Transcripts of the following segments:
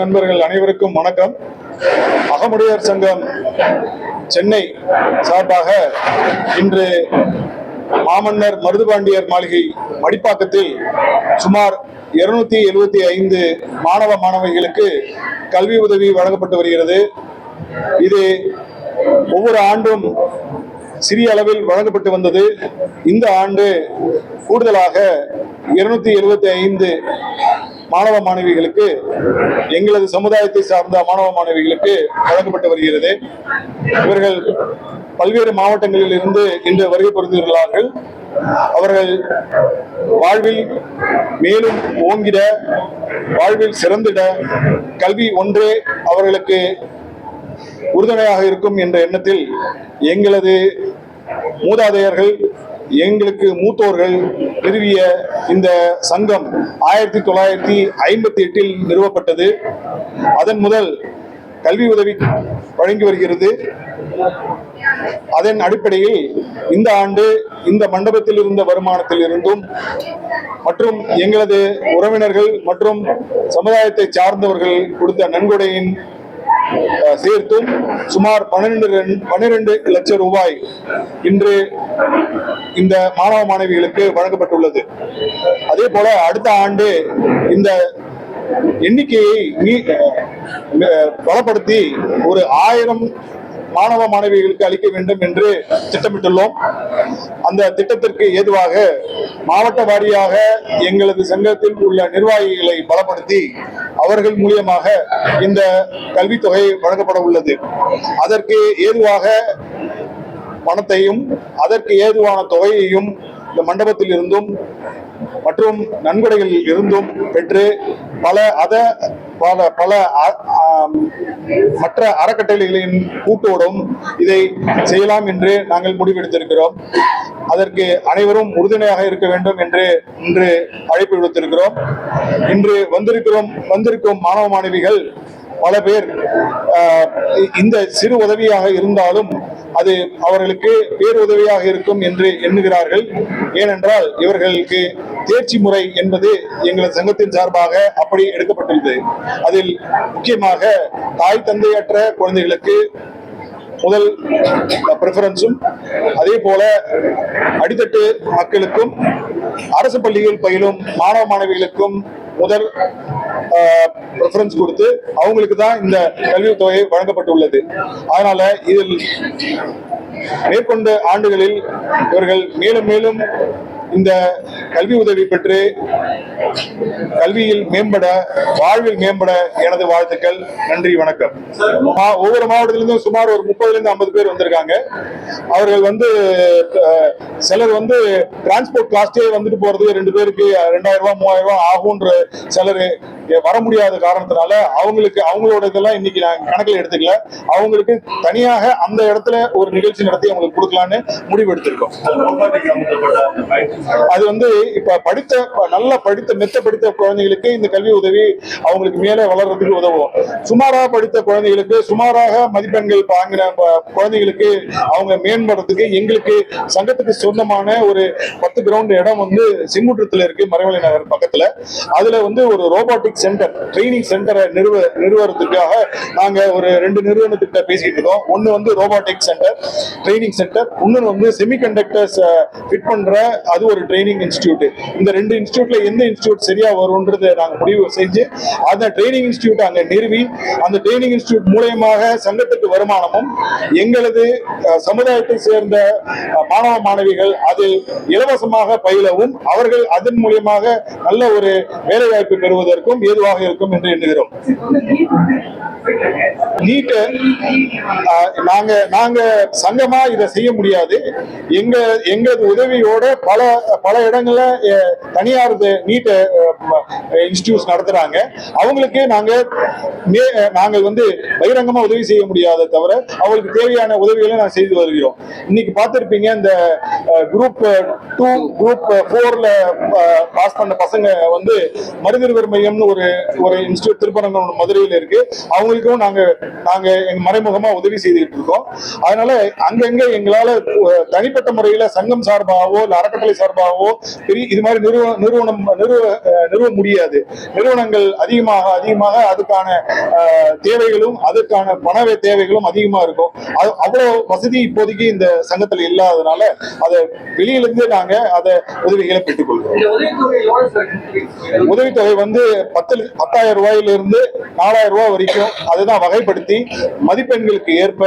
நண்பர்கள் அனைவருக்கும் வணக்கம். அகமுடையார் சங்கம் சென்னை சார்பாக இன்று மாமன்னர் மருதுபாண்டியர் மாளிகை மடிப்பாக்கத்தில் சுமார் இருநூத்தி எழுபத்தி ஐந்து மாணவ மாணவிகளுக்கு கல்வி உதவி வழங்கப்பட்டு வருகிறது. இது ஒவ்வொரு ஆண்டும் சிறிய அளவில் வழங்கப்பட்டு வந்தது. இந்த ஆண்டு கூடுதலாக இருநூத்தி எழுபத்தி ஐந்து மாணவ மாணவிகளுக்கு எங்களது சமுதாயத்தை சார்ந்த மாணவ மாணவிகளுக்கு வழங்கப்பட்டு வருகிறது. இவர்கள் பல்வேறு மாவட்டங்களில் இருந்து இன்று வருகை புரிந்துள்ளார்கள். அவர்கள் வாழ்வில் மேலும் ஓங்கிட வாழ்வில் சிறந்திட கல்வி ஒன்றே அவர்களுக்கு உறுதுணையாக இருக்கும் என்ற எண்ணத்தில் எங்களது மூதாதையர்கள் எங்களுக்கு மூத்தோர்கள் நிறுவிய இந்த சங்கம் ஆயிரத்தி தொள்ளாயிரத்தி ஐம்பத்தி எட்டில் நிறுவப்பட்டது. அதன் முதல் கல்வி உதவி வழங்கி வருகிறது. அதன் அடிப்படையில் இந்த ஆண்டு இந்த மண்டபத்தில் இருந்த வருமானத்தில் இருந்தும் மற்றும் எங்களது உறவினர்கள் மற்றும் சமுதாயத்தை சார்ந்தவர்கள் கொடுத்த நன்கொடையின் சேர்த்தும் சுமார் பன்னிரண்டு பன்னிரண்டு லட்சம் ரூபாய் இன்று இந்த மாணவ மாணவிகளுக்கு வழங்கப்பட்டுள்ளது. அதே போல அடுத்த ஆண்டு இந்த எண்ணிக்கையை அஹ், பலப்படுத்தி ஒரு ஆயிரம் மாணவ மாணவிகளுக்கு அளிக்க வேண்டும் என்று திட்டமிட்டுள்ளோம். அந்த திட்டத்திற்கு ஏதுவாக மாவட்ட வாரியாக எங்களது சங்கத்தில் உள்ள நிர்வாகிகளை பலப்படுத்தி அவர்கள் மூலியமாக இந்த கல்வித்தொகை வழங்கப்பட உள்ளது. அதற்கு ஏதுவாக பணத்தையும் அதற்கு ஏதுவான தொகையையும் இந்த மண்டபத்தில் இருந்தும் மற்றும் நன்கொடைகளில் இருந்தும் பெற்று பல அத பல பல அ- மற்ற அறக்கட்டளைகளின் கூட்டோடும் இதை செய்யலாம் என்று நாங்கள் முடிவெடுத்திருக்கிறோம். அதற்கு அனைவரும் உறுதுணையாக இருக்க வேண்டும் என்று இன்று அழைப்பு விடுத்திருக்கிறோம். இன்று வந்திருக்கிறோம் வந்திருக்கும் மாணவ மாணவிகள் பல பேர் இந்த சிறு உதவியாக இருந்தாலும் அது அவர்களுக்கு பேருதவியாக இருக்கும் என்று எண்ணுகிறார்கள். ஏனென்றால் இவர்களுக்கு தேர்ச்சி முறை என்பது எங்களது சங்கத்தின் சார்பாக அப்படி எடுக்கப்பட்டுள்ளது. அதில் முக்கியமாக தாய் தந்தையற்ற குழந்தைகளுக்கு முதல் ப்ரிஃபரன்ஸும் அதே போல அடித்தட்டு மக்களுக்கும் அரசு பள்ளிகள் பயிலும் மாணவ மாணவிகளுக்கும் முதல் ப்ரிஃபரன்ஸ் கொடுத்து அவங்களுக்கு தான் இந்த கல்வித் தொகை வழங்கப்பட்டுள்ளது. அதனால இதில் மேற்கொண்ட ஆண்டுகளில் இவர்கள் மேலும் மேலும் இந்த கல்வி உதவி பெற்று கல்வியில் மேம்பட வாழ்வில் மேம்பட எனது வாழ்த்துக்கள் நன்றி வணக்கம். ஒவ்வொரு மாவட்டத்திலிருந்தும் சுமார் ஒரு முப்பதுல இருந்து ஐம்பது பேர் வந்திருக்காங்க. அவர்கள் வந்து சிலர் வந்து டிரான்ஸ்போர்ட் காஸ்டே வந்துட்டு போறதுக்கு ரெண்டு பேருக்கு ரெண்டாயிரம் ரூபாய் மூவாயிரம் ரூபாய் ஆகுன்ற சிலர் வர முடியாத காரணத்தினால அவங்களுக்கு அவங்களோட இதெல்லாம் இன்னைக்கு நான் கணக்கில் எடுத்துக்கல. அவங்களுக்கு தனியாக அந்த இடத்துல ஒரு நிகழ்ச்சி நடத்தி அவங்களுக்கு கொடுக்கலான்னு முடிவு எடுத்திருக்கோம். அது வந்து இப்ப படித்த நல்லா படித்த மெத்த படித்த குழந்தைகளுக்கு இந்த கல்வி உதவி அவங்களுக்கு மேலே வளர்றதுக்கு உதவும். சுமாராக படித்த குழந்தைகளுக்கு சுமாராக மதிப்பெண்கள் வாங்கின ப- குழந்தைகளுக்கு அவங்க மேம்படுறதுக்கு எங்களுக்கு சங்கத்துக்கு சொந்தமான ஒரு பத்து கிரவுண்ட் இடம் வந்து செங்குன்றத்தில் இருக்கு மறைமலை நகர் பக்கத்துல. அதுல வந்து ஒரு ரோபோட்டிக் சென்டர் ட்ரைனிங் சென்டரை நிறுவ நிறுவனத்துக்காக நாங்க ஒரு ரெண்டு நிறுவனத்துக்கிட்ட பேசிட்டு இருக்கோம். ஒன்னு வந்து ரோபோட்டிக் சென்டர் ட்ரைனிங் சென்டர் இன்னொன்று வந்து செமிகண்டக்டர்ஸ் ஃபிட் பண்ற அது ஒரு ட்ரைனிங் இன்ஸ்டியூட் இந்த ரெண்டு இன்ஸ்டியூட்ல எந்த இன்ஸ்டியூட் சரியா வரும்ன்றதை நாங்க முடிவு செஞ்சு அந்த ட்ரைனிங் இன்ஸ்டியூட் அங்க நிறுவி அந்த ட்ரைனிங் இன்ஸ்டியூட் மூலயமாக சங்கத்துக்கு வருமானமும் எங்களது சமுதாயத்தை சேர்ந்த மாணவ மாணவிகள் அது இலவசமாக பயிலவும் அவர்கள் அதன் மூலியமாக நல்ல ஒரு வேலை வாய்ப்பு பெறுவதற்கும் ஏதுவாக இருக்கும் என்று எண்ணுகிறோம். நீட்டு நாங்க நாங்க சங்கமா இதை செய்ய முடியாது. எங்க எங்களது உதவியோட பல பல இடங்கள்ல தனியார் நீட் இன்ஸ்டிடியூட்ஸ் நடத்துறாங்க. அவங்களுக்கு நாங்க நாங்கள் வந்து பகிரங்கமா உதவி செய்ய முடியாத தவிர அவங்களுக்கு தேவையான உதவிகளை நான் செய்து வருகிறோம். இன்னைக்கு பார்த்திருப்பீங்க இந்த குரூப் டூ குரூப் ஃபோர்ல பாஸ் பண்ண பசங்க வந்து மருதிருவர் மையம்னு ஒரு ஒரு இன்ஸ்டியூட் திருப்பரங்கம் மதுரையில் இருக்கு. அவங்களுக்கும் நாங்க நாங்க எங்க மறைமுகமா உதவி செய்துட்டு இருக்கோம். அதனால அங்கங்க எங்களால தனிப்பட்ட முறையில சங்கம் சார்பாகவோ இல்ல அறக்கட்டளை சார்பாகவோ சார்பாகவோ பெரிய இது மாதிரி நிறுவ நிறுவனம் நிறுவ நிறுவ முடியாது. நிறுவனங்கள் அதிகமாக அதிகமாக அதுக்கான தேவைகளும் அதற்கான பண தேவைகளும் அதிகமா இருக்கும். அது அவ்வளவு வசதி இப்போதைக்கு இந்த சங்கத்துல இல்லாததுனால அதை வெளியிலிருந்து நாங்க அதை உதவிகளை இந்த உதவித்தொகை வந்து பத்து பத்தாயிரம் ரூபாயிலிருந்து நாலாயிரம் ரூபாய் வரைக்கும் அதுதான் வகைப்படுத்தி மதிப்பெண்களுக்கு ஏற்ப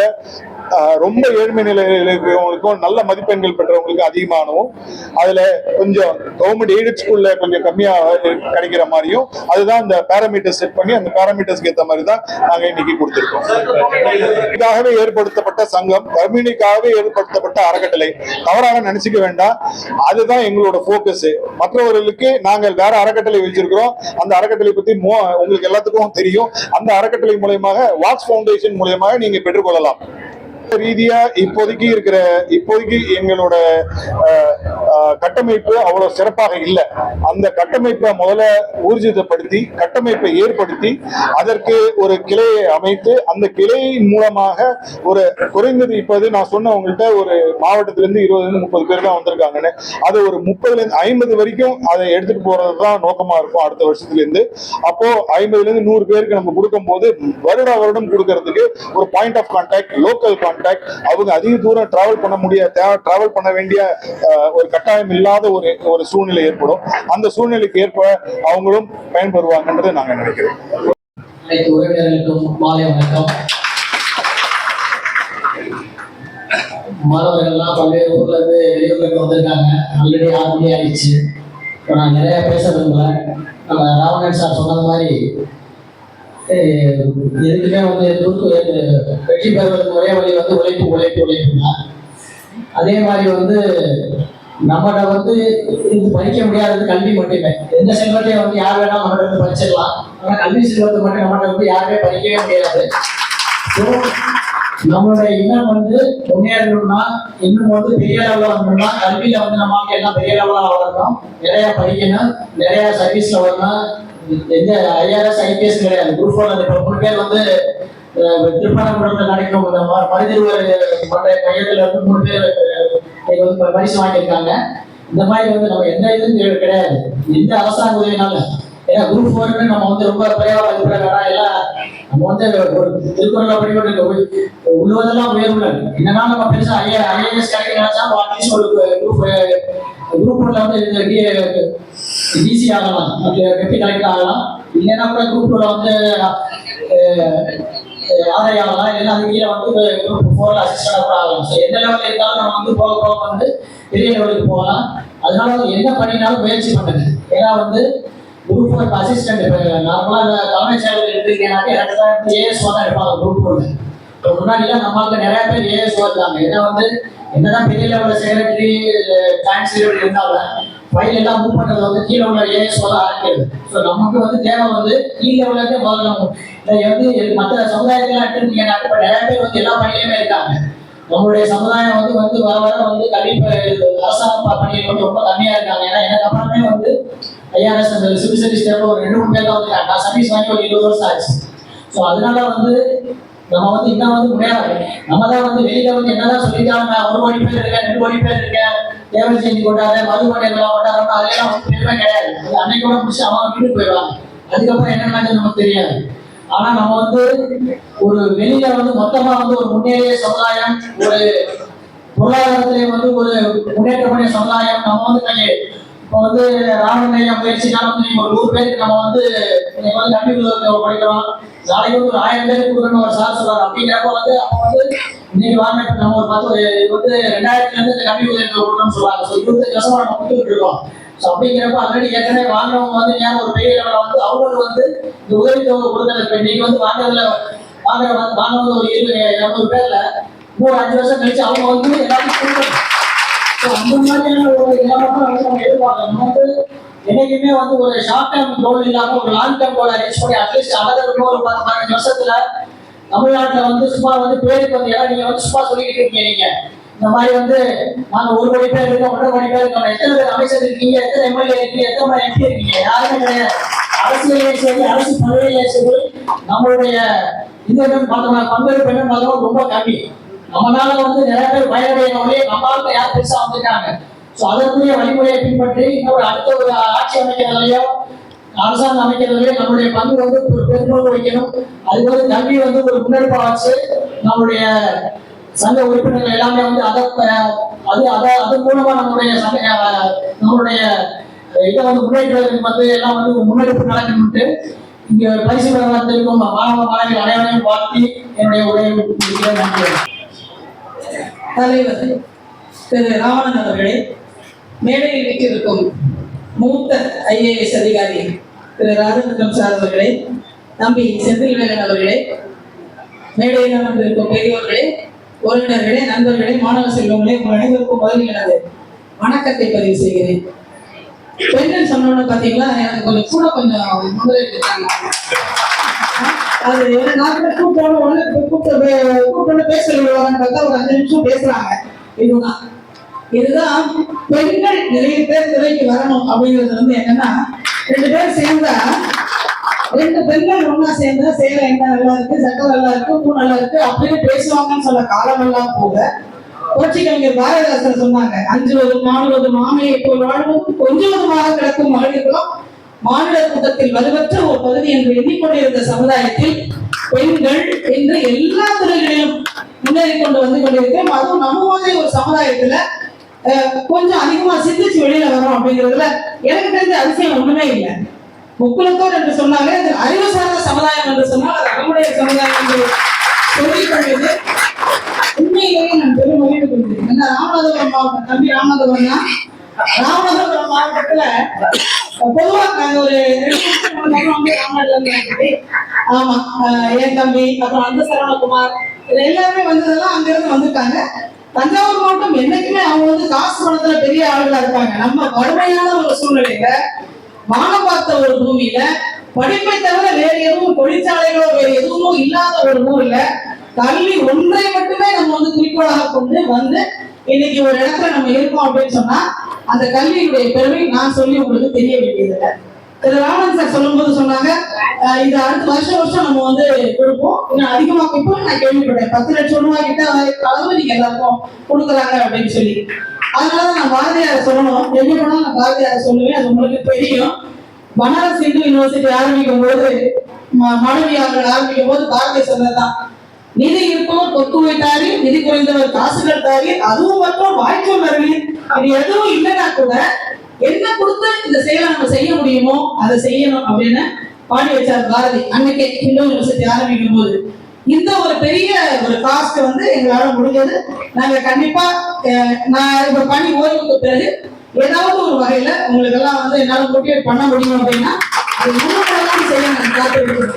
ரொம்ப ஏழ்மை நிலையில் இருக்கிறவங்களுக்கும் நல்ல மதிப்பெண்கள் பெற்றவங்களுக்கு அதிகமானவும் அதுல கொஞ்சம் கவர்மெண்ட் எய்டட் ஸ்கூல்ல கொஞ்சம் கம்மியா கிடைக்கிற மாதிரியும் அதுதான் அந்த பேராமீட்டர் செட் பண்ணி அந்த பேராமீட்டர்ஸ்க்கு ஏற்ற மாதிரி தான் நாங்க இன்னைக்கு கொடுத்திருக்கோம். இதுக்காகவே ஏற்படுத்தப்பட்ட சங்கம் கம்யூனிக்காகவே ஏற்படுத்தப்பட்ட அறக்கட்டளை தவறாக நினைச்சுக்க வேண்டாம். அதுதான் எங்களோட போக்கஸ் மற்றவர்களுக்கு நாங்கள் வேற அறக்கட்டளை வச்சிருக்கிறோம். அந்த அறக்கட்டளை பத்தி உங்களுக்கு எல்லாத்துக்கும் தெரியும். அந்த அறக்கட்டளை மூலயமாக வாட்ஸ் ஃபவுண்டேஷன் மூலயமாக நீங்க பெற்றுக்கொள்ளலாம். ரீதியா இப்போதைக்கு இருக்கிற இப்போதைக்கு எங்களோட கட்டமைப்பு அவ்வளவு சிறப்பாக இல்லை. அந்த கட்டமைப்பை முதல்ல ஊர்ஜிதப்படுத்தி கட்டமைப்பை ஏற்படுத்தி அதற்கு ஒரு கிளையை அமைத்து அந்த கிளையின் மூலமாக ஒரு குறைந்தது இப்போது நான் சொன்ன உங்கள்கிட்ட ஒரு மாவட்டத்திலிருந்து இருபதுலேருந்து முப்பது பேர் தான் வந்திருக்காங்கன்னு. அது ஒரு முப்பதுல இருந்து ஐம்பது வரைக்கும் அதை எடுத்துட்டு போறது தான் நோக்கமா இருக்கும் அடுத்த வருஷத்துலேருந்து. அப்போ ஐம்பதுலேருந்து நூறு பேருக்கு நம்ம கொடுக்கும் போது வருட வருடம் கொடுக்கறதுக்கு ஒரு point of contact local contact அவங்க அதிக தூரம் டிராவல் பண்ண முடியாத டிராவல் பண்ண வேண்டிய அஹ், ஒரு கட்டாயம் இல்லாத ஒரு ஒரு சூழ்நிலை ஏற்படும். அந்த சூழ்நிலைக்கு ஏற்ப அவங்களும் பயன்பெறுவாங்கன்றது நாங்க நினைக்கிறோம். அனைத்து உறவினர்களுக்கும் மாணவர்கள்லாம் பல்வேறு ஊர்ல இருந்து வெளியூர்ல வந்திருக்காங்க. ஆல்ரெடி ஆறு மணி ஆயிடுச்சு. இப்போ நான் நிறைய பேச விரும்பல நம்ம ராவணன் சார் சொன்னது மாதிரி எதுக்குமே வந்து எதுக்கு வெற்றி பெறுவதற்கு ஒரே வழி வந்து உழைப்பு உழைப்பு உழைப்பு தான். அதே மாதிரி வந்து நம்மகிட்ட வந்து இது படிக்க முடியாதது கல்வி மட்டுமே. எந்த செல்வத்தையும் வந்து யார் வேணாலும் நம்மகிட்ட வந்து படிச்சிடலாம். ஆனால் கல்வி செல்வத்தை மட்டும் நம்மகிட்ட வந்து யாருமே படிக்கவே முடியாது. ஸோ நம்மளுடைய இன்னும் வந்து முன்னேறணும்னா இன்னும் வந்து பெரிய லெவலில் வரணும்னா கல்வியில் வந்து நம்ம எல்லாம் பெரிய லெவலாக வரணும் நிறையா படிக்கணும் நிறையா சர்வீஸில் வரணும். எந்த ஐஆர்எஸ் ஐபிஎஸ் கிடையாது. குரூப் ஃபோர் இப்போ மூணு பேர் வந்து அஹ், திருப்பரங்குன்றத்தில் நடக்கும். இந்த ம- மனிதர்வர் மன்ற மையத்தில் வந்து மூணு பேர் அஹ், இன்னைக்கு வந்து ப- பரிசு வாங்கியிருக்காங்க. இந்த மாதிரி வந்து நம்ம எந்த இதுவும் கிடையாது. எந்த அரசாங்க உதவினால ஏன்னா குரூப் ஃபோர்னு நம்ம வந்து ரொம்ப குறைவா மதிப்பிட வேணாம் எல்லாம் நம்ம வந்து ஒரு திருக்குறளை படிப்பட்டு உள்ளதெல்லாம் உயர்வுகள் என்னன்னா நம்ம பெருசா ஐஏ ஐஏஎஸ் கிடைக்க நினைச்சா அட்லீஸ்ட் ஒரு குரூப் குரூப் ஒன்ல வந்து பிசி ஆகலாம். டெப்டி கலெக்டர் ஆகலாம். இல்லைன்னா கூட குரூப்ல வந்து ஆதாய ஆகலாம் இல்லைன்னா அது கீழே வந்து குரூப் ஃபோர்ல அசிஸ்டன்ட் கூட ஆகலாம். ஸோ எந்த லெவலில் இருந்தாலும் நம்ம வந்து போக போக வந்து பெரிய லெவலுக்கு போகலாம். அதனால வந்து என்ன பண்ணினாலும் முயற்சி பண்ணுங்க. ஏன்னா வந்து குரூப் ஃபோர் அசிஸ்டன்ட் இப்போ நார்மலாக தலைமைச் செயலர் எடுத்துக்கிட்டீங்கன்னாக்க எனக்கு தான் ஏஎஸ் தான் இருப்பாங்க குரூப் ஃபோர்ல இப்போ முன்னாடிலாம் நம்மளுக்கு நிறைய பேர் ஏஎஸ் இருக்காங்க ஏன்னா வந்து என்னதான் பெரிய லெவலில் செக்ரட்டரி டிரான்ஸ்லேட்டர் இருந்தாலும் ஃபைல் எல்லாம் மூவ் பண்றது வந்து கீழே உள்ள ஏஎஸ் தான் ஆரம்பிக்கிறது. ஸோ நமக்கு வந்து தேவை வந்து கீழே உள்ளதே முதல்ல வந்து மற்ற சமுதாயத்தில் எடுத்துக்கிட்டீங்கன்னா இப்போ நிறைய பேர் வந்து எல்லா பணியிலுமே இருக்காங்க. நம்மளுடைய சமுதாயம் வந்து வந்து வர வர வந்து கல்வி அரசாங்கம் அரசாங்க பணியில் வந்து ரொம்ப கம்மியா இருக்காங்க. ஏன்னா எனக்கு அப்புறமே வந்து ஐஆர்எஸ் அந்த சிவில் சர்வீஸ் தேவை ஒரு ரெண்டு மூணு பேர் தான் வந்து நான் சர்வீஸ் வாங்கி ஒரு இருபது வருஷம் ஆச்சு. ஸோ அதனால வந்து நம்ம வந்து இன்னும் வந்து முடியாது நம்ம தான் வந்து வெளியில வந்து என்னதான் சொல்லிட்டாங்க ஒரு கோடி பேர் இருக்கேன் ரெண்டு கோடி பேர் இருக்கேன். தேவை செஞ்சு கொண்டாரு மது எல்லாம் கொண்டாடுறோம் அதெல்லாம் வந்து பெருமை கிடையாது. அது அன்னைக்கோட முடிச்சு அவன் வீட்டுக்கு போயிடுவாங்க. அதுக்கப்புறம் என்ன நடக்குது நமக்கு தெரியாது. ஆனா நம்ம வந்து ஒரு வெளியில வந்து மொத்தமா வந்து ஒரு முன்னேறிய சமுதாயம் ஒரு பொருளாதாரத்திலே வந்து ஒரு முன்னேற்றக்கூடிய சமுதாயம் நம்ம வந்து கொஞ்சம் இப்போ வந்து ராமனையா பயிற்சி வந்து நீங்க ஒரு நூறு பேருக்கு நம்ம வந்து நீங்க வந்து நம்பி படிக்கிறோம். நாளைக்கு வந்து ஒரு ஆயிரம் பேருக்கு கொடுக்கணும் ஒரு சார் சொல்றாரு. அப்படிங்கிறப்ப வந்து அப்போ வந்து இன்னைக்கு வாங்க நம்ம ஒரு பத்து வந்து ரெண்டாயிரத்துல இருந்து இந்த கல்வி உதவி கொடுக்கணும்னு சொல்றாங்க. ஸோ இருபத்தஞ்சு வருஷமா நம்ம கொடுத்துட்டு இருக்கோம். ஸோ அப்படிங்கிறப்ப ஆல்ரெடி ஏற்கனவே வாங்கினவங்க வந்து ஏன் ஒரு பெரிய லெவலில் வந்து அவங்களுக்கு வந்து இந்த உதவித்தொகை கொடுக்கறது? இப்போ இன்னைக்கு வந்து வாங்குறதுல வாங்குற வாங்குறது ஒரு இருபது இரநூறு பேர்ல இன்னொரு அஞ்சு வருஷம் கழிச்சு அவங்க வந்து எல்லாத்தையும் கொடுக்கணும். அந்த மாதிரியான ஒரு நிலைமை வந்து நம்ம எதிர்பார்க்கணும் நம்ம வந்து என்னைக்குமே வந்து ஒரு ஷார்ட் டேர்ம் கோல் இல்லாம ஒரு லாங் டேர்ம் கோல் அரேஞ்ச் பண்ணி அட்லீஸ்ட் அழகு ஒரு பத்து பதினஞ்சு வருஷத்துல தமிழ்நாட்டுல வந்து சும்மா வந்து பேருக்கு வந்து ஏன்னா நீங்க வந்து சும்மா சொல்லிக்கிட்டு இருக்கீங்க நீங்க இந்த மாதிரி வந்து நாங்க ஒரு கோடி பேர் இருக்கோம் ஒன்றரை கோடி பேர் இருக்கோம் எத்தனை பேர் அமைச்சர் இருக்கீங்க எத்தனை எம்எல்ஏ இருக்கீங்க எத்தனை எம்பி இருக்கீங்க யாருமே கிடையாது அரசியலே சரி அரசு பதவியிலே சரி நம்மளுடைய இந்த பார்த்தோம்னா பங்களிப்பு என்ன பார்த்தோம்னா ரொம்ப கம்மி நம்மளால வந்து நிறைய பேர் பயனடையவங்களே நம்மளால யார் பெருசா வந்திருக்காங்க. ஸோ அதற்குரிய வழிமுறையை பின்பற்றி இன்னொரு அடுத்த ஒரு ஆட்சி அமைக்கிறதுலையோ அரசாங்கம் அமைக்கிறதுலையோ நம்மளுடைய பங்கு வந்து ஒரு பெரும்பங்கு வைக்கணும் அது வந்து கல்வி வந்து ஒரு முன்னெடுப்பா வச்சு நம்மளுடைய சங்க உறுப்பினர்கள் எல்லாமே வந்து அதை அது அதை அது மூலமா நம்மளுடைய சங்க நம்மளுடைய இதை வந்து முன்னேற்றத்துக்கு வந்து எல்லாம் வந்து முன்னெடுப்பு நடக்கணும்ட்டு இங்க பரிசு பெற வந்திருக்கும் மாணவ மாணவிகள் அனைவரையும் வாழ்த்தி என்னுடைய உரையை நன்றி. தலைவர் திரு ராவணன் அவர்களே மேடையில் இருக்கும் மூத்த ஐஏஎஸ் அதிகாரி திரு ராஜரத்னம் சார் அவர்களே நம்பி செந்தில்வேலன் அவர்களே மேடையில் அமர்ந்திருக்கும் பெரியோர்களே உறவினர்களே நண்பர்களே மாணவ செல்வங்களே உங்கள் அனைவருக்கும் முதலில் எனது வணக்கத்தை பதிவு செய்கிறேன். பெண்கள் சொன்னோன்னு பார்த்தீங்களா? எனக்கு கொஞ்சம் கூட கொஞ்சம் முதலீடு அது நான் கூட கூப்பிட்டோன்னு ஒண்ணு கூப்பிட்டு கூப்பிட்டு பேச விடுவாங்கன்னு பார்த்தா ஒரு அஞ்சு நிமிஷம் பேசுறாங்க. இதுதான். இதுதான் பெண்கள் நிறைய பேர் துறைக்கு வரணும் அப்படிங்கிறது வந்து என்னன்னா ரெண்டு பேர் சேர்ந்தா ரெண்டு பெண்கள் ஒண்ணா சேர்ந்தா சேலை என்ன நல்லா இருக்கு சட்டை நல்லா இருக்கு பூ நல்லா இருக்கு அப்படின்னு பேசுவாங்கன்னு சொல்ல காலம் எல்லாம் போக புரட்சி கவிஞர் பாரதிதாசன் சொன்னாங்க அஞ்சுவதும் நாடுவதும் மாமையை போல் வாழ்வதும் மாதம் கிடக்கும் மகளிர்களும் மாநில கூட்டத்தில் வலுவற்ற ஒரு பகுதி என்று எண்ணிக்கொண்டிருந்த சமுதாயத்தில் பெண்கள் இன்று எல்லா துறைகளிலும் முன்னேறி கொண்டு வந்து கொண்டிருக்கிறோம். அதுவும் நம்ம மாதிரி ஒரு சமுதாயத்துல கொஞ்சம் அதிகமா சிந்திச்சு வெளியில வரோம் அப்படிங்கிறதுல எனக்கு தெரிஞ்ச அதிசயம் ஒண்ணுமே இல்லை. முக்குலத்தோர் என்று சொன்னாலே அது அறிவு சார்ந்த சமுதாயம் என்று சொன்னால் அது அகமுடைய சமுதாயம் என்று சொல்லிக்கொண்டது உண்மையிலேயே நான் பெரும் மகிழ்ந்து கொள்கிறேன். ஏன்னா ராமநாதபுரம் மாவட்டம் தம்பி ராமநாதபுரம் தான். ராமநாதபுரம் மாவட்டத்துல பொதுவா நாங்க ஒரு ரெண்டு வருஷம் மூணு வருஷம் வந்து ராமநாடுல ஆமா என் தம்பி அப்புறம் அந்த சரவணகுமார் இது எல்லாருமே வந்ததெல்லாம் அங்க இருந்து வந்திருக்காங்க. தஞ்சாவூர் மாவட்டம் என்னைக்குமே அவங்க வந்து காசு பணத்துல பெரிய ஆளுகளா இருப்பாங்க. நம்ம வறுமையான ஒரு சூழ்நிலையில வானம் பார்த்த ஒரு பூமியில படிப்பை தவிர வேற எதுவும் தொழிற்சாலைகளோ வேற எதுவும் இல்லாத ஒரு ஊர்ல கல்வி ஒன்றை மட்டுமே நம்ம வந்து குறிக்கோளாக கொண்டு வந்து இன்னைக்கு ஒரு இடத்துல நம்ம இருக்கோம் அப்படின்னு சொன்னா அந்த கல்வியினுடைய பெருமை நான் சொல்லி உங்களுக்கு தெரிய வேண்டியதில்லை. திரு ராமன் சார் சொல்லும்போது சொன்னாங்க இது அடுத்த வருஷம் வருஷம் நம்ம வந்து கொடுப்போம். இன்னும் அதிகமா கொடுப்போம் நான் கேள்விப்பட்டேன். பத்து லட்சம் ரூபாய் கிட்ட அளவு நீங்க எல்லாருக்கும் கொடுக்குறாங்க அப்படின்னு சொல்லி. அதனால நான் பாரதியாரை சொல்லணும். எங்க போனாலும் நான் பாரதியாரை சொல்லுவேன். அது உங்களுக்கு தெரியும். பனாரஸ் இந்து யூனிவர்சிட்டி ஆரம்பிக்கும் போது ம- மாணவியார்கள் ஆரம்பிக்கும் போது பாரதிய சொன்னதுதான். நிதி இருப்பவர் பொற்குவை தாரி நிதி குறைந்தவர் காசுகள் தாரி அதுவும் மற்றும் வாய்ச்சொல் அருளி இது எதுவும் இல்லைன்னா கூட என்ன கொடுத்து இந்த செயலை நம்ம செய்ய முடியுமோ அதை செய்யணும் அப்படின்னு பாடி வச்சார் பாரதி. அன்னைக்கு இந்து யூனிவர்சிட்டி ஆரம்பிக்கும் போது. இந்த ஒரு பெரிய ஒரு காஸ்ட் வந்து எங்களால முடிஞ்சது. நாங்க கண்டிப்பா நான் இப்ப பணி ஓய்வுக்கு பிறகு ஏதாவது ஒரு வகையில உங்களுக்கு எல்லாம் வந்து என்னால மோட்டிவேட் பண்ண முடியும் அப்படின்னா அது முன்னோட்டமாக செய்ய நான் காத்திருக்கிறேன்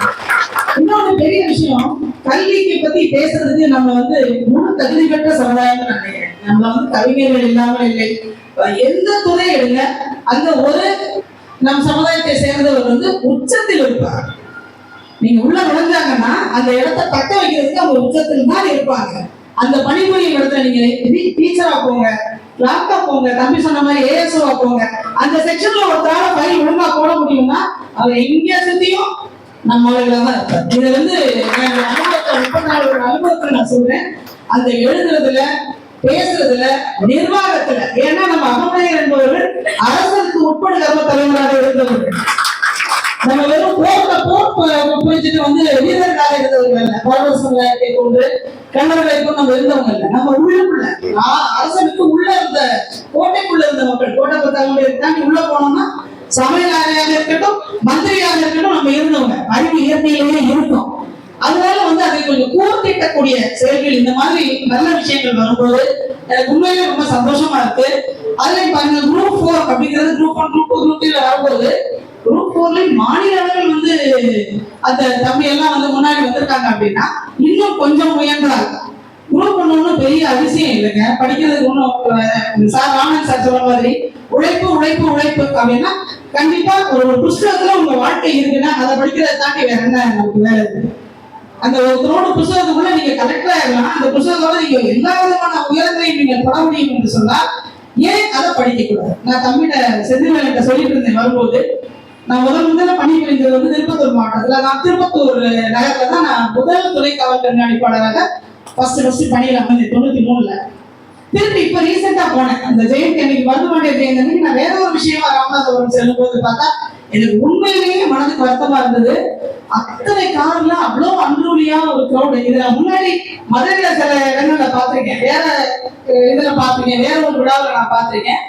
இன்னொரு பெரிய விஷயம் கல்விக்கு பத்தி பேசுறதுக்கு நம்ம வந்து முழு தகுதி பெற்ற சமுதாயம் நினைக்கிறேன். நம்ம வந்து கவிஞர்கள் இல்லாமல் இல்லை. எந்த துறை எடுங்க அந்த ஒரு நம் சமுதாயத்தை சேர்ந்தவர் வந்து உச்சத்தில் இருப்பார். நீங்க உள்ள நுழைஞ்சாங்கன்னா அந்த இடத்த தக்க வைக்கிறதுக்கு அவங்க உச்சத்தில் தான் இருப்பாங்க. அந்த பணிபுரியும் இடத்துல நீங்க டீச்சரா போங்க. லாப்டாப் போங்க தம்பி சொன்ன மாதிரி ஏஎஸ்ஓ போங்க. அந்த செக்ஷன்ல ஒருத்தரால ஃபைல் ஒழுங்கா போட முடியும்னா அவர் எங்க சுத்தியும் நம்மளோட தான் இருப்பார். இது வந்து அனுபவத்தை முப்பத்தி நாலு அனுபவத்தை நான் சொல்றேன். அந்த எழுதுறதுல பேசுறதுல நிர்வாகத்துல ஏன்னா நம்ம அகமுடையர் என்பவர்கள் அரசுக்கு உட்படுகிற தலைவராக இருந்தவர்கள். நம்ம வெறும் போட்ட போர் பு- புரிஞ்சுட்டு வந்து வீரர்களாக இருந்தவங்க இல்ல பரவ சமுதாயத்தை கொண்டு கண்ணர்களை கொண்டு நம்ம இருந்தவங்க இல்ல. நம்ம உள்ளுக்குள்ள நான் அரசனுக்கு உள்ள இருந்த கோட்டைக்குள்ள இருந்த மக்கள் கோட்டை பத்தாங்க தாண்டி உள்ள போனோம்னா சமையலாரையாக இருக்கட்டும் மந்திரியாக இருக்கட்டும் நம்ம இருந்தவங்க. அறிவு இயற்கையிலேயே இருக்கும். அதனால வந்து அதை கொஞ்சம் கூர்த்திட்டக்கூடிய செயல்கள் இந்த மாதிரி நல்ல விஷயங்கள் வரும்போது எனக்கு உண்மையிலே ரொம்ப சந்தோஷமா இருக்கு. அதுல பாருங்க குரூப் ஃபோர் அப்படிங்கிறது group one group two group த்ரீல வரும்போது குரூப் ஃபோர்ல மாநில அளவில் வந்து அந்த தம்பி எல்லாம் வந்து முன்னாடி வந்திருக்காங்க அப்படின்னா இன்னும் கொஞ்சம் முயன்றாங்க குரூப் ஒண்ணு பெரிய அதிசயம் இல்லைங்க. படிக்கிறதுக்கு ஒன்றும் சார் ராமன் சார் சொன்ன மாதிரி உழைப்பு உழைப்பு உழைப்பு அப்படின்னா கண்டிப்பா ஒரு புஸ்தகத்துல உங்க வாழ்க்கை இருக்குன்னா அதை படிக்கிறது தாண்டி வேற என்ன நமக்கு வேலை இருக்கு? அந்த ஒருத்தரோட புஸ்தகத்துக்குள்ள நீங்க கலெக்டரா இருக்கலாம். அந்த புஸ்தகத்தோட நீங்க எல்லா விதமான உயரங்களையும் நீங்க பட முடியும் என்று சொன்னால் ஏன் அதை படிக்க கூடாது நான் தம்பிட்ட செந்தில்வேலிட்ட சொல்லிட்டு இருந்தேன் வரும்போது நான் முதல் முதல்ல பணி புரிந்தது வந்து திருப்பத்தூர் மாவட்டத்தில். நான் திருப்பத்தூர் நகரத்துல தான் நான் முதல் துறை காவல் கண்காணிப்பாளராக ஃபர்ஸ்ட் ஃபர்ஸ்ட் பணியில் அமர்ந்தேன் தொண்ணூத்தி மூணுல. திருப்பி இப்ப ரீசெண்டா போனேன். அந்த ஜெயந்தி அன்னைக்கு மருதுமாண்டிய ஜெயந்தி அன்னைக்கு நான் வேற ஒரு விஷயமா ராமநாதபுரம் செல்லும் போது பார்த்தா எனக்கு உண்மையிலேயே மனதுக்கு வருத்தமா இருந்தது. அத்தனை கார்ல அவ்வளோ அன்ரூலியா ஒரு க்ரௌட் இதுல முன்னாடி மதுரையில சில இடங்கள்ல பாத்திருக்கேன் வேற இதுல பார்த்திருக்கேன். வேற ஒரு விழாவில் நான் பாத்திருக்கேன்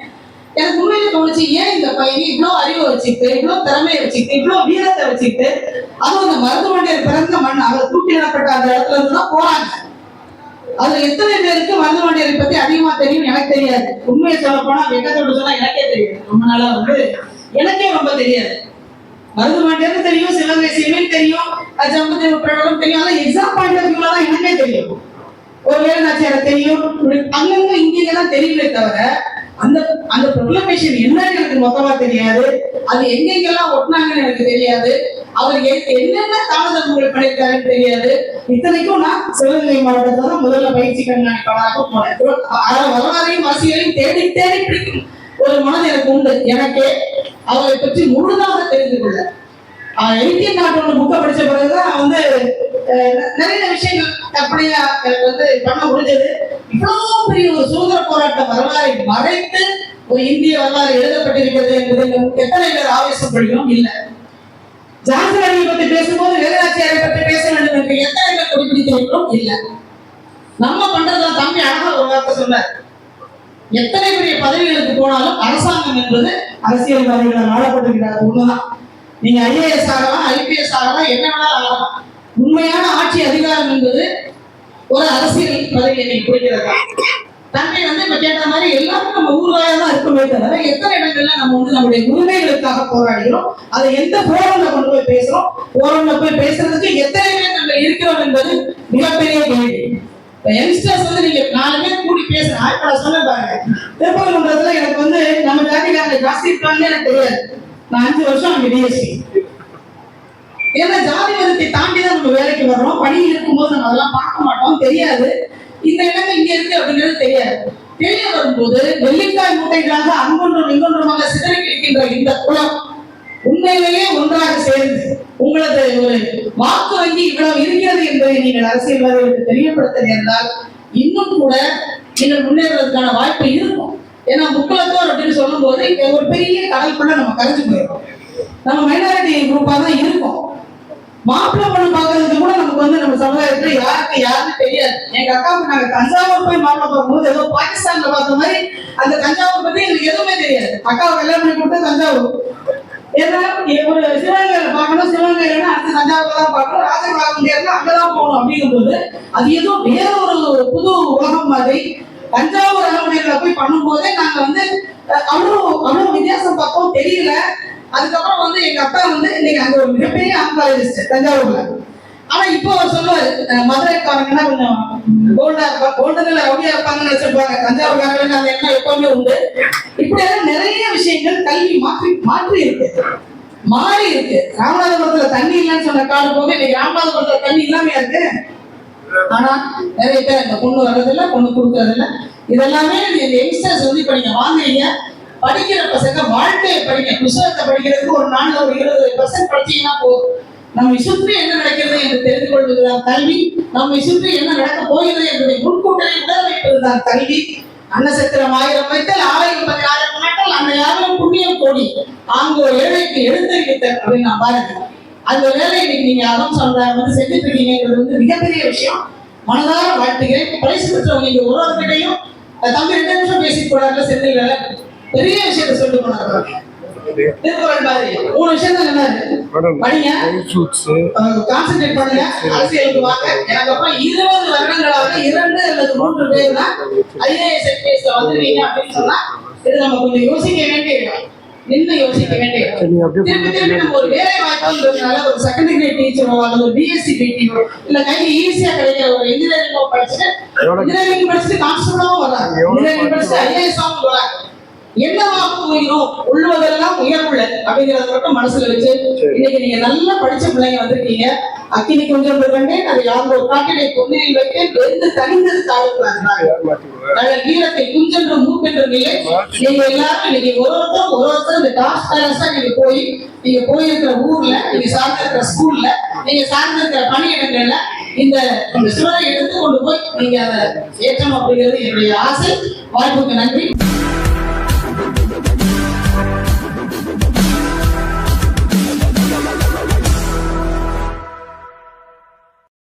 எனக்கு உண்மையில தோணுச்சு ஏன் இந்த பையன் இவ்வளோ அறிவை வச்சுக்கிட்டு இவ்வளோ திறமையை வச்சுக்கிட்டு இவ்வளோ வீரத்தை வச்சுக்கிட்டு அதுவும் அந்த மருதுவண்டியர் பிறந்த மண் அவர் தூக்கிடப்பட்ட அந்த இடத்துல இருந்து தான் போறாங்க. அதுல எத்தனை பேருக்கு மருத்துவமனையை பத்தி அதிகமா தெரியும் எனக்கு தெரியாது. உண்மையை சொல்ல போனா வெங்கத்தோடு சொன்னா எனக்கே தெரியாது. ரொம்ப நாளா வந்து எனக்கே ரொம்ப தெரியாது. மருத்துவமனையில தெரியும் சிவகங்கை சிவன் தெரியும் ஜம்புதேவ பிரபலம் தெரியும். அதெல்லாம் எக்ஸாம் பாயிண்ட் ஆஃப் வியூல தான் எனக்கே தெரியும். ஒருவேளை நான் தெரியும். அங்கங்க இங்க தான் தெரியுமே தவிர அந்த அந்த ப்ரொக்ளமேஷன் என்னன்னு எனக்கு மொத்தமா தெரியாது. அது எங்கெங்கெல்லாம் ஒட்டினாங்கன்னு எனக்கு தெரியாது. அவர் என்னென்ன தாமதங்கள் பண்ணியிருக்காருன்னு தெரியாது. இத்தனைக்கும் நான் சிவகங்கை மாவட்டத்தில் தான் முதல்ல பயிற்சி கண்காணிப்பாளராக போனேன். வரலாறையும் அரசியலையும் தேடி தேடி பிடிக்கும். ஒரு மனது எனக்கு உண்டு. எனக்கே அவரை பற்றி முழுதாக தெரிந்து கொள்ள. எயிட்டீன் நாட்டோட புக்கை படிச்ச பிறகுதான் வந்து நிறைய விஷயங்கள் அப்படியா எனக்கு வந்து பண்ண முடிஞ்சது. இவ்வளவு பெரிய ஒரு சுதந்திர போராட்ட வரலாறை மறைத்து ஒரு இந்திய வரலாறு எழுதப்பட்டிருக்கிறது என்பது எத்தனை பேர் ஆவேசப்படுகிறோம்? இல்லை. ஜான்சராணியை பத்தி பேசும்போது வேலுநாச்சியாரை பற்றி பேச வேண்டும் என்று எத்தனை பேர் குறிப்பிட்டிருக்கிறோம்? இல்லை. நம்ம பண்றதுதான் தம்பி அழகா ஒரு வார்த்தை சொன்னார். எத்தனை பெரிய பதவிகளுக்கு போனாலும் அரசாங்கம் என்பது அரசியல்வாதிகளால் ஆளப்பட்டிருக்கிறார் ஒண்ணுதான் நீங்க ஐஏஎஸ் ஆகலாம் ஐபிஎஸ் ஆகலாம் என்ன வேணாலும் ஆகலாம். உண்மையான ஆட்சி அதிகாரம் என்பது ஒரு அரசியல் பதவி எனக்கு குறிக்கிறதா? தம்பி வந்து இப்ப கேட்ட மாதிரி எல்லாரும் நம்ம ஊர்வாயா தான் இருக்குமே தவிர எத்தனை இடங்கள்ல நம்ம வந்து நம்முடைய உரிமைகளுக்காக போராடுகிறோம்? அதை எந்த போரம்ல கொண்டு போய் பேசுறோம்? போரம்ல போய் பேசுறதுக்கு எத்தனை பேர் நம்ம இருக்கிறோம் என்பது மிகப்பெரிய கேள்வி. இப்ப யங்ஸ்டர்ஸ் வந்து நீங்க நாலு பேர் கூடி பேசுறேன் இப்ப நான் சொன்னேன் பாருங்க. திருப்பரங்குன்றத்துல எனக்கு வந்து நம்ம ஜாதிக்காரங்க ஜாஸ்தி இருக்காங்கன்னு எனக்கு தெரியாது. நான் அஞ்சு வருஷம் அங்க டிஎஸ்சி ஏன்னா ஜாதி மதத்தை தாண்டி தான் நம்ம வேலைக்கு வர்றோம். பணியில் இருக்கும்போது நம்ம அதெல்லாம் பார்க்க மாட்டோம். தெரியாது. இந்த இடங்கள் இங்க இருக்கு அப்படிங்கிறது தெரியாது. தெரிய வரும்போது வெள்ளிக்காய் மூட்டைகளாக அங்கொன்றும் இங்கொன்றுமாக சிதறி கிடைக்கின்ற இந்த குளம் உண்மையிலேயே ஒன்றாக சேர்ந்து உங்களது ஒரு வாக்கு வங்கி இவ்வளவு இருக்கிறது என்பதை நீங்கள் அரசியல்வாதிகளுக்கு தெரியப்படுத்த நேர்ந்தால் இன்னும் கூட நீங்கள் முன்னேறுவதற்கான வாய்ப்பு இருக்கும். ஏன்னா முக்குலத்தோர் அப்படின்னு சொல்லும்போது இங்க ஒரு பெரிய கடலுக்குள்ள நம்ம கரைஞ்சு போயிடும் நம்ம மைனாரிட்டி குரூப்பா தான் இருக்கோம். மாப்பிள்ளை பொண்ணு பாக்குறதுக்கு கூட நமக்கு வந்து நம்ம சமுதாயத்துல யாருக்கு யாருன்னு தெரியாது. எங்க அக்காவுக்கு நாங்க தஞ்சாவூர் போய் மாப்பிள்ளை பார்க்கும்போது ஏதோ பாகிஸ்தான்ல பார்த்த மாதிரி அந்த தஞ்சாவூர் பத்தி எனக்கு எதுவுமே தெரியாது. அக்காவை கல்யாணம் பண்ணி கொடுத்தா தஞ்சாவூர். ஏன்னா ஒரு சிவகங்கையில பார்க்கணும் சிவகங்கையில அடுத்து தஞ்சாவூர் தான் பார்க்கணும் ராஜபாகம் அங்கதான் போகணும் அப்படிங்கும்போது அது ஏதோ வேற ஒரு புது உலகம் மாதிரி தஞ்சாவூர் அரண்மனையில போய் பண்ணும்போதே நாங்க வந்து அவ்வளவு அவ்வளவு வித்தியாசம் பார்த்தோம் தெரியல. அதுக்கப்புறம் வந்து எங்க அப்பா வந்து இன்னைக்கு அங்க ஒரு மிகப்பெரிய ஆன்காலஜிஸ்ட் தஞ்சாவூர்ல. ஆனா இப்போ அவர் சொல்லுவாரு மதுரைக்காரங்கன்னா கொஞ்சம் கோல்டா இருப்பாங்க கோல்டன் ரவுடியா இருப்பாங்கன்னு வச்சிருப்பாங்க தஞ்சாவூர்காரங்களுக்கு அந்த எண்ணம் எப்பவுமே உண்டு. இப்படி எல்லாம் நிறைய விஷயங்கள் கல்வி மாற்றி மாற்றி இருக்கு. மாறி இருக்கு. ராமநாதபுரத்துல தண்ணி இல்லைன்னு சொன்ன காடு போக இன்னைக்கு ராமநாதபுரத்துல தண்ணி இல்லாம இருக்கு? ஆனா நிறைய பேர் இந்த பொண்ணு வர்றதில்ல பொண்ணு கொடுக்கறதில்ல. இதெல்லாமே இந்த யங்ஸ்டர்ஸ் வந்து இப்ப நீங்க வாங்குறீங்க படிக்கிற பசங்க வாழ்க்கையை படிக்க புத்தகத்தை படிக்கிறதுக்கு ஒரு நாலு ஒரு இருபது பர்சன்ட் படிச்சீங்கன்னா போதும். நம்மை சுற்றி என்ன நடக்கிறது என்று தெரிந்து கொள்வதுதான் கல்வி. நம்மை சுற்றி என்ன நடக்க போகிறது என்பதை முன்கூட்டலை உணர கல்வி. அன்னசத்திரம் ஆயிரம் வைத்தல் ஆயிரம் பதினாயிரம் நாட்கள் அந்த யாரும் புண்ணியம் கோடி ஆங்கோ ஏழைக்கு எடுத்தறிவித்தல் அப்படின்னு நான் பாருங்க. அந்த வேலையை இன்னைக்கு நீங்க அகம் சொல்ற வந்து செஞ்சுட்டு இருக்கீங்கிறது வந்து மிகப்பெரிய விஷயம். மனதார வாழ்த்துகிறேன். பரிசு பெற்றவங்க நீங்க ஒரு ஒருத்தரையும் தம்பி ரெண்டு நிமிஷம் பேசி போனார்ல செந்தில் வேலை. பெரிய விஷயத்த சொல்லிட்டு போனார் திருக்குறள் மாதிரி மூணு விஷயம் தான் சொன்னாரு படிங்க. கான்சென்ட்ரேட் பண்ணுங்க. அரசியலுக்கு வாங்க. எனக்கு அப்புறம் இருபது வருடங்களாக இரண்டு அல்லது மூன்று பேர் தான் ஐஏஎஸ் வந்துருவீங்க அப்படின்னு சொன்னா இது நம்ம கொஞ்சம் யோசிக்க வேண்டிய நின்று யோசிக்க வேண்டிய திருப்பி திருப்பி நம்ம ஒரு வேலை வாய்ப்புன்றதுனால ஒரு செகண்டரி டீச்சரோ அல்லது ஒரு பிஎஸ்சி பிடிஓ இல்ல ஈஸியா கிடைக்கிற ஒரு இன்ஜினியரிங்கோ படிச்சுட்டு இன்ஜினியரிங் படிச்சுட்டு கான்ஸ்டபிளாவும் வர்றாங்க. இன்ஜினியரிங் படிச்சுட்டு வர்றாங்க. என்னவா போயிடும் உள்ளுவதெல்லாம் உயர்வுள்ள அப்படிங்கறத மட்டும் மனசுல வச்சு இன்னைக்கு நீங்க நல்லா படிச்ச பிள்ளைங்க வந்திருக்கீங்க. அக்கினி கொஞ்சம் கண்டேன் அது யாரும் ஒரு காட்டினை கொந்திரில் வைத்தேன் வெந்து தனிந்தது தாழ்வாங்க நாங்கள் வீரத்தை குஞ்சென்று மூப்பென்றும் இல்லை நீங்க எல்லாரும் இன்னைக்கு ஒரு ஒருத்தர் ஒரு ஒருத்தர் இந்த டாஸ் பேலன்ஸா நீங்க போய் நீங்க போயிருக்கிற ஊர்ல நீங்க சார்ந்திருக்கிற ஸ்கூல்ல நீங்க சார்ந்திருக்கிற பணியிடங்கள்ல இந்த இந்த சுடரை எடுத்து கொண்டு போய் நீங்க அதை ஏற்றணும் அப்படிங்கிறது என்னுடைய ஆசை. வாய்ப்புக்கு நன்றி.